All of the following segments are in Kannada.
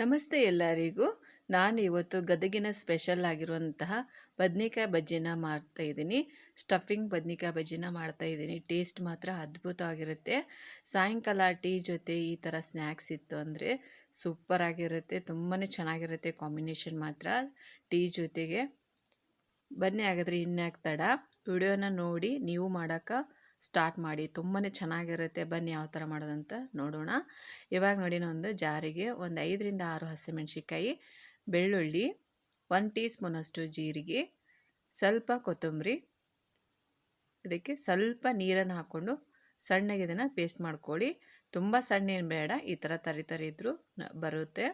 ನಮಸ್ತೆ ಎಲ್ಲರಿಗೂ. ನಾನು ಇವತ್ತು ಗದಗಿನ ಸ್ಪೆಷಲ್ ಆಗಿರುವಂತಹ ಬದ್ನಿಕಾಯಿ ಬಜ್ಜಿನ ಮಾಡ್ತಾ ಇದ್ದೀನಿ. ಸ್ಟಫಿಂಗ್ ಬದ್ನಿಕಾಯಿ ಬಜ್ಜಿನ ಮಾಡ್ತಾ ಇದ್ದೀನಿ. ಟೇಸ್ಟ್ ಮಾತ್ರ ಅದ್ಭುತವಾಗಿರುತ್ತೆ. ಸಾಯಂಕಾಲ ಟೀ ಜೊತೆ ಈ ಥರ ಸ್ನ್ಯಾಕ್ಸ್ ಇತ್ತು ಅಂದರೆ ಸೂಪರ್ ಆಗಿರುತ್ತೆ. ತುಂಬಾ ಚೆನ್ನಾಗಿರುತ್ತೆ ಕಾಂಬಿನೇಷನ್ ಮಾತ್ರ ಟೀ ಜೊತೆಗೆ. ಬನ್ನಿ ಹಾಗಾದರೆ ಇನ್ಯಾಕೆ ತಡ. ವಿಡಿಯೋನ ನೋಡಿ, ನೀವು ಮಾಡೋಕೆ ಸ್ಟಾರ್ಟ್ ಮಾಡಿ ತುಂಬಾ ಚೆನ್ನಾಗಿರುತ್ತೆ. ಬನ್ನಿ ಯಾವ ಥರ ಮಾಡೋದಂತ ನೋಡೋಣ. ಇವಾಗ ನೋಡಿ ಒಂದು ಜಾರಿಗೆ ಒಂದು ಐದರಿಂದ ಆರು ಹಸಿಮೆಣ್ಸಿಕಾಯಿ ಬೆಳ್ಳುಳ್ಳಿ ಒನ್ ಟೀ ಸ್ಪೂನಷ್ಟು ಜೀರಿಗೆ, ಸ್ವಲ್ಪ ಕೊತ್ತಂಬರಿ, ಇದಕ್ಕೆ ಸ್ವಲ್ಪ ನೀರನ್ನು ಹಾಕ್ಕೊಂಡು ಸಣ್ಣಗೆ ಇದನ್ನು ಪೇಸ್ಟ್ ಮಾಡ್ಕೊಳ್ಳಿ. ತುಂಬ ಸಣ್ಣ ಏನು ಬೇಡ, ಈ ಥರ ತರಿ ತರಿ ಇದ್ದರೂ ಬರುತ್ತೆ.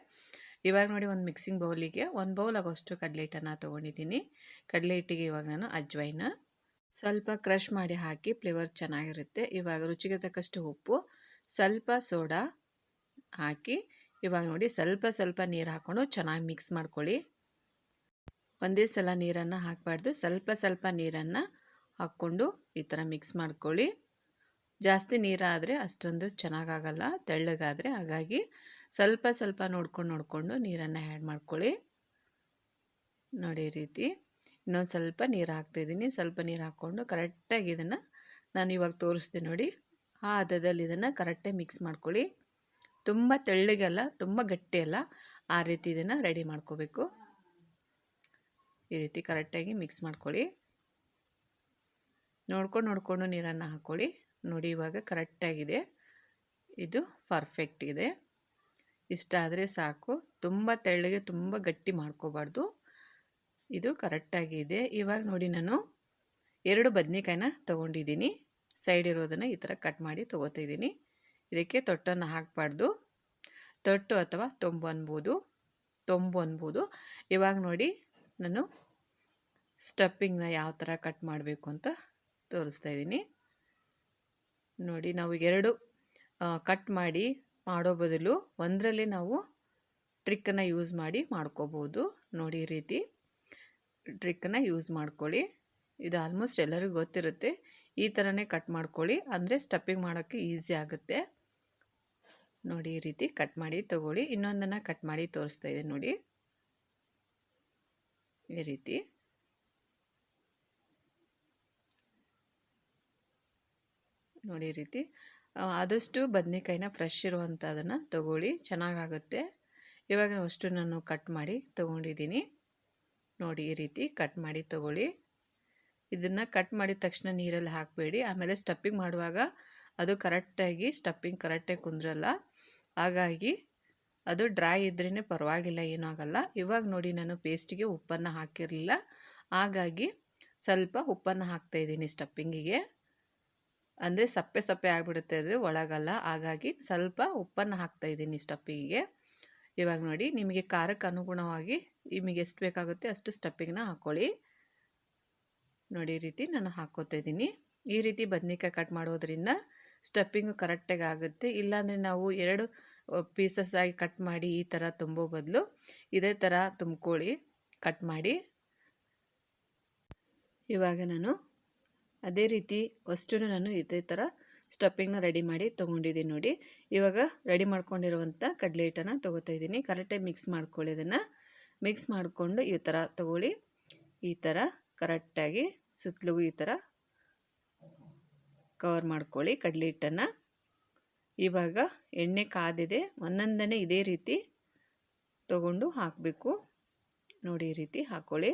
ಇವಾಗ ನೋಡಿ ಒಂದು ಮಿಕ್ಸಿಂಗ್ ಬೌಲಿಗೆ, ಒಂದು ಬೌಲ್ ಆಗೋಷ್ಟು ಕಡಲೆ ಹಿಟ್ಟನ್ನು ತೊಗೊಂಡಿದ್ದೀನಿ. ಕಡಲೆ ಹಿಟ್ಟಿಗೆ ಇವಾಗ ನಾನು ಅಜ್ವೈನ ಸ್ವಲ್ಪ ಕ್ರಷ್ ಮಾಡಿ ಹಾಕಿ ಫ್ಲೇವರ್ ಚೆನ್ನಾಗಿರುತ್ತೆ. ಇವಾಗ ರುಚಿಗೆ ತಕ್ಕಷ್ಟು ಉಪ್ಪು, ಸ್ವಲ್ಪ ಸೋಡಾ ಹಾಕಿ, ಇವಾಗ ನೋಡಿ ಸ್ವಲ್ಪ ಸ್ವಲ್ಪ ನೀರು ಹಾಕ್ಕೊಂಡು ಚೆನ್ನಾಗಿ ಮಿಕ್ಸ್ ಮಾಡ್ಕೊಳ್ಳಿ. ಒಂದೇ ಸಲ ನೀರನ್ನು ಹಾಕಬಾರ್ದು. ಸ್ವಲ್ಪ ಸ್ವಲ್ಪ ನೀರನ್ನು ಹಾಕ್ಕೊಂಡು ಈ ಥರ ಮಿಕ್ಸ್ ಮಾಡ್ಕೊಳ್ಳಿ. ಜಾಸ್ತಿ ನೀರಾದರೆ ಅಷ್ಟೊಂದು ಚೆನ್ನಾಗಾಗಲ್ಲ, ತೆಳ್ಳಗಾದರೆ ಹಾಗಾಗಿ ಸ್ವಲ್ಪ ಸ್ವಲ್ಪ ನೋಡ್ಕೊಂಡು ನೋಡಿಕೊಂಡು ನೀರನ್ನು ಆ್ಯಡ್ ಮಾಡ್ಕೊಳ್ಳಿ. ನೋಡಿ ರೀತಿ. ಇನ್ನೊಂದು ಸ್ವಲ್ಪ ನೀರು ಹಾಕ್ತಾಯಿದ್ದೀನಿ ಸ್ವಲ್ಪ ನೀರು ಹಾಕ್ಕೊಂಡು ಕರೆಕ್ಟಾಗಿ ಇದನ್ನು ನಾನು ಇವಾಗ ತೋರಿಸ್ತೀನಿ ನೋಡಿ. ಆ ಹದದಲ್ಲಿ ಇದನ್ನು ಕರೆಕ್ಟಾಗಿ ಮಿಕ್ಸ್ ಮಾಡ್ಕೊಳ್ಳಿ. ತುಂಬ ತೆಳ್ಳಗಲ್ಲ ತುಂಬ ಗಟ್ಟಿ ಅಲ್ಲ, ಆ ರೀತಿ ಇದನ್ನು ರೆಡಿ ಮಾಡ್ಕೋಬೇಕು. ಈ ರೀತಿ ಕರೆಕ್ಟಾಗಿ ಮಿಕ್ಸ್ ಮಾಡ್ಕೊಳ್ಳಿ. ನೋಡ್ಕೊಂಡು, ನೋಡಿಕೊಂಡು ನೀರನ್ನು ಹಾಕ್ಕೊಳ್ಳಿ. ನೋಡಿ ಇವಾಗ ಕರೆಕ್ಟಾಗಿದೆ. ಇದು ಪರ್ಫೆಕ್ಟ್ ಇದೆ. ಇಷ್ಟ ಆದರೆ ಸಾಕು. ತುಂಬ ತೆಳ್ಳಗೆ, ತುಂಬ ಗಟ್ಟಿ ಮಾಡ್ಕೋಬಾರ್ದು. ಇದು ಕರೆಕ್ಟಾಗಿದೆ ಇವಾಗ ನೋಡಿ ನಾನು ಎರಡು ಬದನೆಕಾಯಿನ ತೊಗೊಂಡಿದ್ದೀನಿ. ಸೈಡ್ ಇರೋದನ್ನು ಈ ಥರ ಕಟ್ ಮಾಡಿ ತೊಗೋತಾ ಇದ್ದೀನಿ. ಇದಕ್ಕೆ ತೊಟ್ಟನ್ನು ಹಾಕಬಾರ್ದು. ತೊಟ್ಟು ಅಥವಾ ತೊಂಬು ಅನ್ಬೋದು. ತೊಂಬು ಅನ್ಬೋದು. ಇವಾಗ ನೋಡಿ ನಾನು ಸ್ಟಪ್ಪಿಂಗ್ನ ಯಾವ ಥರ ಕಟ್ ಮಾಡಬೇಕು ಅಂತ ತೋರಿಸ್ತಾ ಇದ್ದೀನಿ. ನೋಡಿ ನಾವು ಎರಡು ಕಟ್ ಮಾಡಿ ಮಾಡೋ ಬದಲು ಒಂದರಲ್ಲೇ ನಾವು ಟ್ರಿಕ್ಕನ್ನು ಯೂಸ್ ಮಾಡಿ ಮಾಡ್ಕೋಬೋದು. ನೋಡಿ ರೀತಿ. ಟ್ರಿಕ್ಕನ್ನು ಯೂಸ್ ಮಾಡ್ಕೊಳ್ಳಿ. ಇದು ಆಲ್ಮೋಸ್ಟ್ ಎಲ್ಲರಿಗೂ ಗೊತ್ತಿರುತ್ತೆ. ಈ ಥರನೇ ಕಟ್ ಮಾಡ್ಕೊಳ್ಳಿ. ಅಂದರೆ ಸ್ಟಪ್ಪಿಂಗ್ ಮಾಡೋಕ್ಕೆ ಈಸಿ ಆಗುತ್ತೆ. ನೋಡಿ, ಈ ರೀತಿ ಕಟ್ ಮಾಡಿ ತಗೊಳ್ಳಿ. ಇನ್ನೊಂದನ್ನು ಕಟ್ ಮಾಡಿ ತೋರಿಸ್ತಾ ಇದೆ ನೋಡಿ. ಈ ರೀತಿ. ನೋಡಿ ರೀತಿ. ಆದಷ್ಟು ಬದನೆಕಾಯಿನ ಫ್ರೆಶ್ ಇರುವಂಥದ್ದನ್ನು ತಗೊಳ್ಳಿ. ಚೆನ್ನಾಗಾಗುತ್ತೆ. ಇವಾಗ ಅಷ್ಟು ನಾನು ಕಟ್ ಮಾಡಿ ತೊಗೊಂಡಿದ್ದೀನಿ. ನೋಡಿ ಈ ರೀತಿ ಕಟ್ ಮಾಡಿ ತಗೊಳ್ಳಿ. ಇದನ್ನು ಕಟ್ ಮಾಡಿದ ತಕ್ಷಣ ನೀರಲ್ಲಿ ಹಾಕಬೇಡಿ. ಆಮೇಲೆ ಸ್ಟಪ್ಪಿಂಗ್ ಮಾಡುವಾಗ ಅದು ಕರೆಕ್ಟಾಗಿ ಸ್ಟಪ್ಪಿಂಗ್ ಕರೆಕ್ಟಾಗಿ ಕುಂದ್ರಲ್ಲ. ಹಾಗಾಗಿ ಅದು ಡ್ರೈ ಇದ್ರೇ ಪರವಾಗಿಲ್ಲ, ಏನೂ ಆಗಲ್ಲ. ಇವಾಗ ನೋಡಿ ನಾನು ಪೇಸ್ಟಿಗೆ ಉಪ್ಪನ್ನು ಹಾಕಿರಲಿಲ್ಲ. ಹಾಗಾಗಿ ಸ್ವಲ್ಪ ಉಪ್ಪನ್ನು ಹಾಕ್ತಾಯಿದ್ದೀನಿ ಸ್ಟಪ್ಪಿಂಗಿಗೆ ಅಂದರೆ ಸಪ್ಪೆ ಸಪ್ಪೆ ಆಗಿಬಿಡುತ್ತೆ ಅದು, ಒಳಗಲ್ಲ. ಹಾಗಾಗಿ ಸ್ವಲ್ಪ ಉಪ್ಪನ್ನು ಹಾಕ್ತಾಯಿದ್ದೀನಿ ಸ್ಟಪ್ಪಿಂಗಿಗೆ ಇವಾಗ ನೋಡಿ, ನಿಮಗೆ ಖಾರಕ್ಕೆ ಅನುಗುಣವಾಗಿ ನಿಮಗೆ ಎಷ್ಟು ಬೇಕಾಗುತ್ತೆ ಅಷ್ಟು ಸ್ಟಪ್ಪಿಂಗ್ನ ಹಾಕ್ಕೊಳ್ಳಿ ನೋಡಿ ಈ ರೀತಿ ನಾನು ಹಾಕ್ಕೋತಾ ಈ ರೀತಿ ಬದನೇಕಾಯಿ ಕಟ್ ಮಾಡೋದ್ರಿಂದ ಸ್ಟಪ್ಪಿಂಗು ಕರೆಕ್ಟಾಗಿ ಆಗುತ್ತೆ. ಇಲ್ಲಾಂದರೆ ನಾವು ಎರಡು ಪೀಸಸ್ ಆಗಿ ಕಟ್ ಮಾಡಿ ಈ ಥರ ತುಂಬೋ ಬದಲು ಇದೇ ಥರ ತುಂಬ್ಕೊಳ್ಳಿ ಕಟ್ ಮಾಡಿ. ಇವಾಗ ನಾನು ಅದೇ ರೀತಿ ಅಷ್ಟು ನಾನು ಇದೇ ಥರ ಸ್ಟಪ್ಪಿಂಗ್ನ ರೆಡಿ ಮಾಡಿ ತೊಗೊಂಡಿದ್ದೀನಿ ನೋಡಿ. ಇವಾಗ ರೆಡಿ ಮಾಡ್ಕೊಂಡಿರುವಂಥ ಕಡಲೆ ಹಿಟ್ಟನ್ನು ತೊಗೋತಾ ಇದ್ದೀನಿ. ಕರೆಕ್ಟಾಗಿ ಮಿಕ್ಸ್ ಮಾಡ್ಕೊಳ್ಳಿ ಅದನ್ನು ಮಿಕ್ಸ್ ಮಾಡಿಕೊಂಡು ಈ ಥರ ತೊಗೊಳ್ಳಿ. ಈ ಥರ ಕರೆಕ್ಟಾಗಿ ಸುತ್ತಲಿಗೂ ಈ ಥರ ಕವರ್ ಮಾಡ್ಕೊಳ್ಳಿ ಕಡಲೆ ಹಿಟ್ಟನ್ನು. ಇವಾಗ ಎಣ್ಣೆ ಕಾದಿದೆ. ಒಂದೊಂದನೇ ಇದೇ ರೀತಿ ತಗೊಂಡು ಹಾಕಬೇಕು. ನೋಡಿ ಈ ರೀತಿ ಹಾಕ್ಕೊಳ್ಳಿ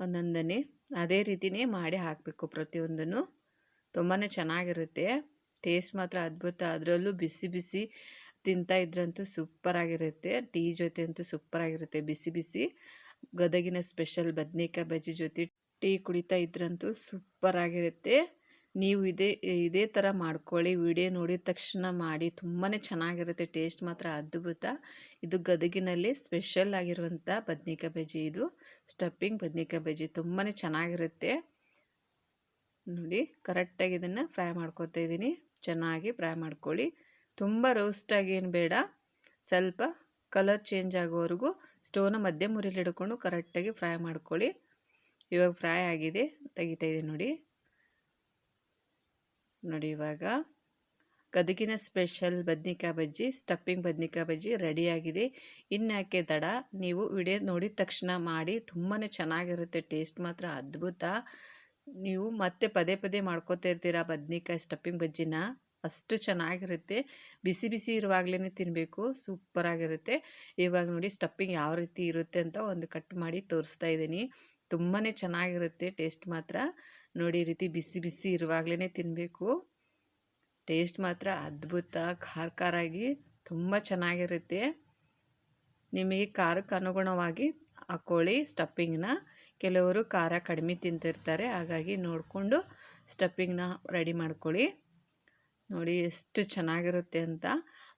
ಒಂದೊಂದನೇ ಅದೇ ರೀತಿಯೇ ಮಾಡಿ ಹಾಕಬೇಕು ಪ್ರತಿಯೊಂದನ್ನು. ತುಂಬಾ ಚೆನ್ನಾಗಿರುತ್ತೆ. ಟೇಸ್ಟ್ ಮಾತ್ರ ಅದ್ಭುತ. ಅದರಲ್ಲೂ ಬಿಸಿ ಬಿಸಿ ತಿಂತಾ ಇದ್ರಂತೂ ಸೂಪರಾಗಿರುತ್ತೆ. ಟೀ ಜೊತೆ ಅಂತೂ ಸೂಪರಾಗಿರುತ್ತೆ. ಬಿಸಿ ಬಿಸಿ ಗದಗಿನ ಸ್ಪೆಷಲ್ ಬದನೇಕಾಯಿ ಬಜ್ಜಿ ಜೊತೆ ಟೀ ಕುಡಿತಾ ಇದ್ರಂತೂ ಸೂಪರಾಗಿರುತ್ತೆ. ನೀವು ಇದೇ ಇದೇ ಥರ ಮಾಡ್ಕೊಳ್ಳಿ. ವಿಡಿಯೋ ನೋಡಿದ ತಕ್ಷಣ ಮಾಡಿ. ತುಂಬಾ ಚೆನ್ನಾಗಿರುತ್ತೆ. ಟೇಸ್ಟ್ ಮಾತ್ರ ಅದ್ಭುತ. ಇದು ಗದಗಿನಲ್ಲಿ ಸ್ಪೆಷಲ್ ಆಗಿರುವಂಥ ಬದನೇಕಾಯಿ ಬಜ್ಜಿ ಇದು ಸ್ಟಪ್ಪಿಂಗ್ ಬದನೇಕಾಯಿ ಬಜ್ಜಿ ತುಂಬಾ ಚೆನ್ನಾಗಿರುತ್ತೆ. ನೋಡಿ, ಕರೆಕ್ಟಾಗಿ ಇದನ್ನು ಫ್ರೈ ಮಾಡ್ಕೋತಾ ಇದ್ದೀನಿ. ಚೆನ್ನಾಗಿ ಫ್ರೈ ಮಾಡ್ಕೊಳ್ಳಿ. ತುಂಬ ರೋಸ್ಟಾಗಿ ಏನು ಬೇಡ. ಸ್ವಲ್ಪ ಕಲರ್ ಚೇಂಜ್ ಆಗೋವರೆಗೂ ಸ್ಟೋವ್ನ ಮಧ್ಯಮ ಮುರಿಲಿ ಹಿಡ್ಕೊಂಡು ಕರೆಕ್ಟಾಗಿ ಫ್ರೈ ಮಾಡ್ಕೊಳ್ಳಿ. ಇವಾಗ ಫ್ರೈ ಆಗಿದೆ. ತೆಗಿತಾ ಇದೆ ನೋಡಿ. ನೋಡಿ ಇವಾಗ ಗದಗಿನ ಸ್ಪೆಷಲ್ ಬದ್ನಿಕಾಯಿ ಬಜ್ಜಿ ಸ್ಟಪ್ಪಿಂಗ್ ಬದ್ನಿಕಾಯಿ ಬಜ್ಜಿ ರೆಡಿಯಾಗಿದೆ ಇನ್ಯಾಕೆ ತಡ? ನೀವು ವಿಡಿಯೋ ನೋಡಿದ ತಕ್ಷಣ ಮಾಡಿ. ತುಂಬಾ ಚೆನ್ನಾಗಿರುತ್ತೆ. ಟೇಸ್ಟ್ ಮಾತ್ರ ಅದ್ಭುತ. ನೀವು ಮತ್ತೆ ಪದೇ ಪದೇ ಮಾಡ್ಕೋತಾ ಇರ್ತೀರ ಬದ್ನಿಕಾಯಿ ಸ್ಟಫಿಂಗ್ ಬಜ್ಜಿನ? ಅಷ್ಟು ಚೆನ್ನಾಗಿರುತ್ತೆ. ಬಿಸಿ ಬಿಸಿ ಇರುವಾಗಲೇ ತಿನ್ನಬೇಕು ಸೂಪರಾಗಿರುತ್ತೆ. ಇವಾಗ ನೋಡಿ ಸ್ಟಫಿಂಗ್ ಯಾವ ರೀತಿ ಇರುತ್ತೆ ಅಂತ ಒಂದು ಕಟ್ ಮಾಡಿ ತೋರಿಸ್ತಾ ಇದ್ದೀನಿ. ತುಂಬಾ ಚೆನ್ನಾಗಿರುತ್ತೆ. ಟೇಸ್ಟ್ ಮಾತ್ರ. ನೋಡಿ ಈ ರೀತಿ ಬಿಸಿ ಬಿಸಿ ಇರುವಾಗಲೇ ತಿನ್ನಬೇಕು ಟೇಸ್ಟ್ ಮಾತ್ರ ಅದ್ಭುತ. ಖಾರ ಖಾರಾಗಿ ತುಂಬ ಚೆನ್ನಾಗಿರುತ್ತೆ. ನಿಮಗೆ ಖಾರಕ್ಕೆ ಅನುಗುಣವಾಗಿ ಹಾಕ್ಕೊಳ್ಳಿ ಸ್ಟಫಿಂಗ್ನ ಕೆಲವರು ಖಾರ ಕಡಿಮೆ ತಿಂತಿರ್ತಾರೆ, ಹಾಗಾಗಿ ನೋಡಿಕೊಂಡು ಸ್ಟಫಿಂಗ್ನ ರೆಡಿ ಮಾಡ್ಕೊಳ್ಳಿ. ನೋಡಿ ಎಷ್ಟು ಚೆನ್ನಾಗಿರುತ್ತೆ ಅಂತ.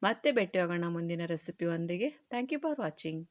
ಮತ್ತೆ ಭೇಟಿ ಹೋಗೋಣ ಮುಂದಿನ ರೆಸಿಪಿ ಒಂದಿಗೆ. Thank you for watching